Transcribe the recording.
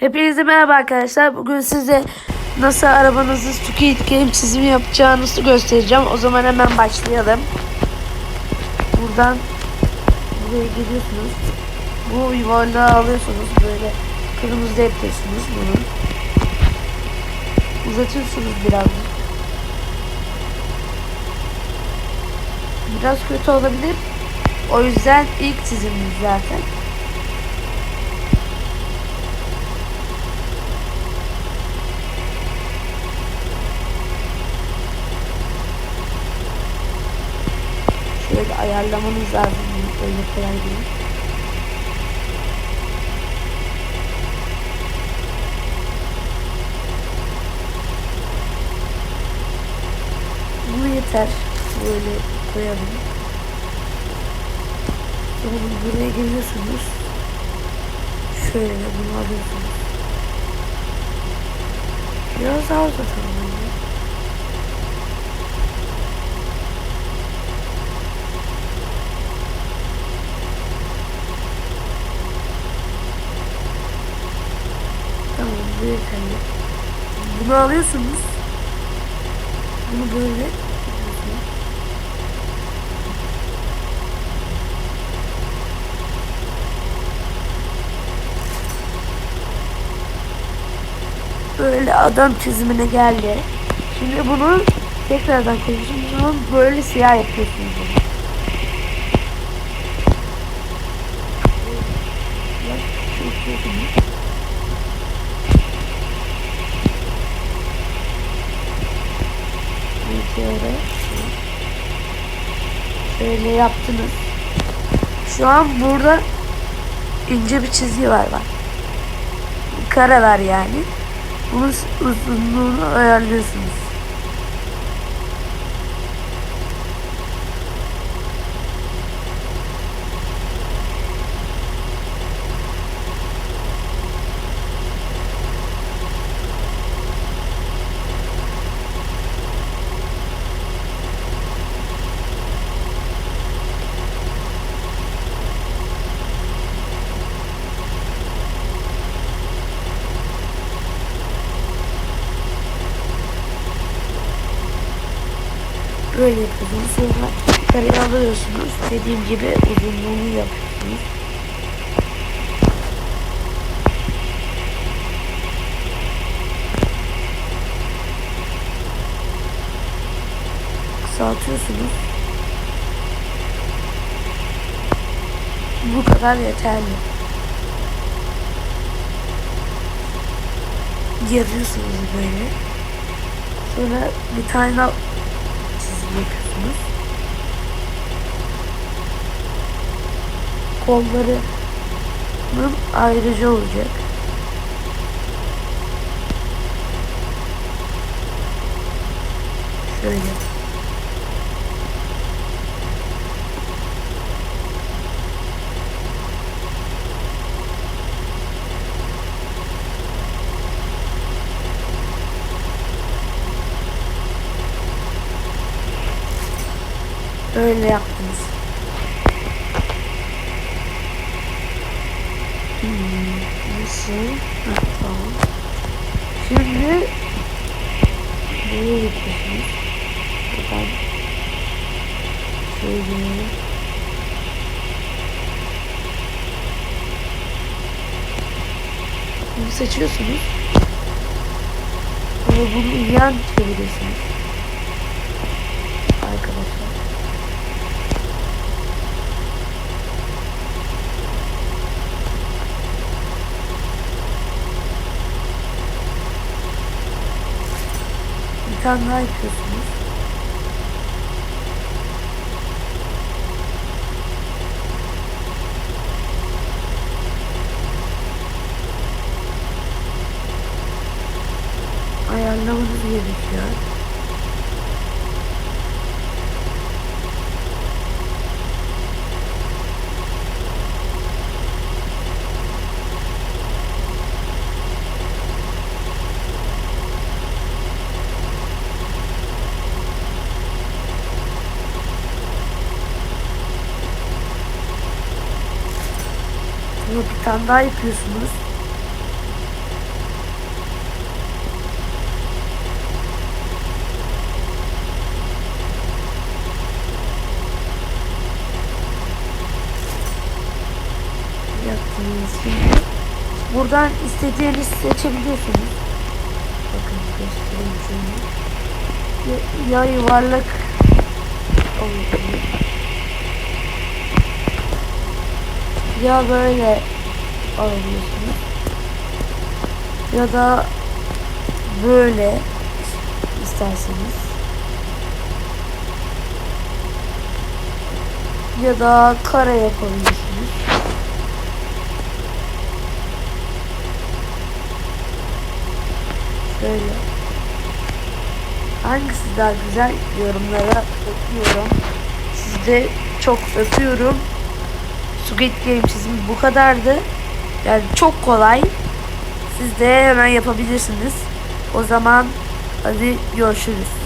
Hepinize merhaba arkadaşlar. Bugün size nasıl arabanızı Squid çizimi yapacağınızı göstereceğim. O zaman hemen başlayalım. Buradan buraya geliyorsunuz. Bu yuvarlağı alıyorsunuz. Böyle kırmızı yapıyorsunuz bunu. Uzatıyorsunuz biraz. Biraz kötü olabilir. O yüzden ilk çizimimiz zaten. Şöyle ayarlamanız lazım. Öyle kolay değil. Bu yeter. Böyle koyalım. Sonra buraya geliyorsunuz. Şöyle bunu alıyorsunuz. Biraz daha uzatalım. bence. Tamam bu yeterli. Bunu alıyorsunuz. Bunu böyle. Böyle adam çizimine geldi. Şimdi bunu tekrardan koyuyorsunuz ama böyle siyah yapıyorsunuz. bunu. Biraz çekiyorsunuz. Meteora. Şöyle yaptınız. Şu an burada ince bir çizgi var bak. Kare var yani. Bunun uzunluğunu ayarlıyorsunuz. Böyle yapıyorsunuz. Sonra kareye alıyorsunuz. Dediğim gibi uzunluğunu yapıyorsunuz. Kısaltıyorsunuz. Bu kadar yeterli. Yarıyorsunuz böyle. Sonra bir tane yapıyorsunuz. Kollarının ayrıca olacak. Şöyle. Öyle yaptınız. Hmm, nasıl? Ha, tamam. Şimdi buraya yapıyorsunuz. Buradan şöyle bunu seçiyorsunuz. Ama bunu yan çeviriyorsunuz. Arkadaşlar. Bir tane daha yapıyorsunuz. Bunu bir tane daha yapıyorsunuz. Yaptığınız. Şey. Buradan istediğiniz seçebiliyorsunuz. Bakın göstereyim şunu. Ya, ya yuvarlak olabilir. Ya böyle alabiliyorsunuz. Ya da böyle isterseniz. Ya da kare yapabilirsiniz. Şöyle. Hangisi daha güzel yorumlara bekliyorum. Sizi de çok öpüyorum. Squid Game çizimi bu kadardı. Yani çok kolay. Siz de hemen yapabilirsiniz. O zaman hadi görüşürüz.